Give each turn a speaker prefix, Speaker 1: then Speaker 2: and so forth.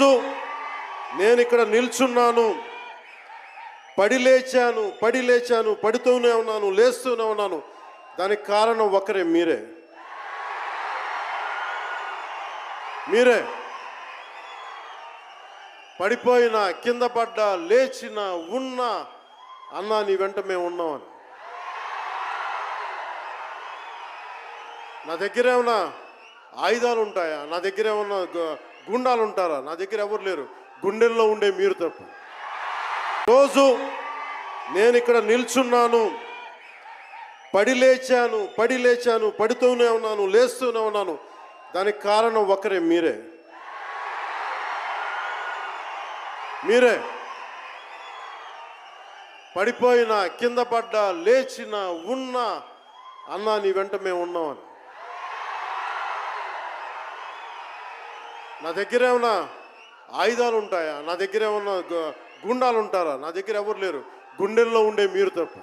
Speaker 1: ఈరోజు నేను ఇక్కడ నిల్చున్నాను. పడి లేచాను పడి లేచాను పడుతూనే ఉన్నాను లేస్తూనే ఉన్నాను. దానికి కారణం ఒకరే మీరే. మీరే. పడిపోయినా కింద పడ్డా లేచిన ఉన్నా అన్నా నీ వెంట మేము ఉన్నామని. నా దగ్గర ఏమన్నా ఆయుధాలు ఉంటాయా? నా దగ్గర ఏమన్నా గుండాలు ఉంటారా నా దగ్గర ఎవరు లేరు. గుండెల్లో ఉండే మీరు తప్ప. రోజు నేను ఇక్కడ నిల్చున్నాను. పడి లేచాను పడి లేచాను పడుతూనే ఉన్నాను లేస్తూనే ఉన్నాను. దానికి కారణం ఒకరే మీరే. మీరే. పడిపోయినా కింద పడ్డా లేచిన ఉన్నా అన్నా నీ వెంట మేము ఉన్నామని. నా దగ్గర ఏమన్నా ఆయుధాలు ఉంటాయా నా దగ్గర ఏమన్నా గుండాలు ఉంటారా నా దగ్గర ఎవరు లేరు. గుండెల్లో ఉండే మీరు తప్ప.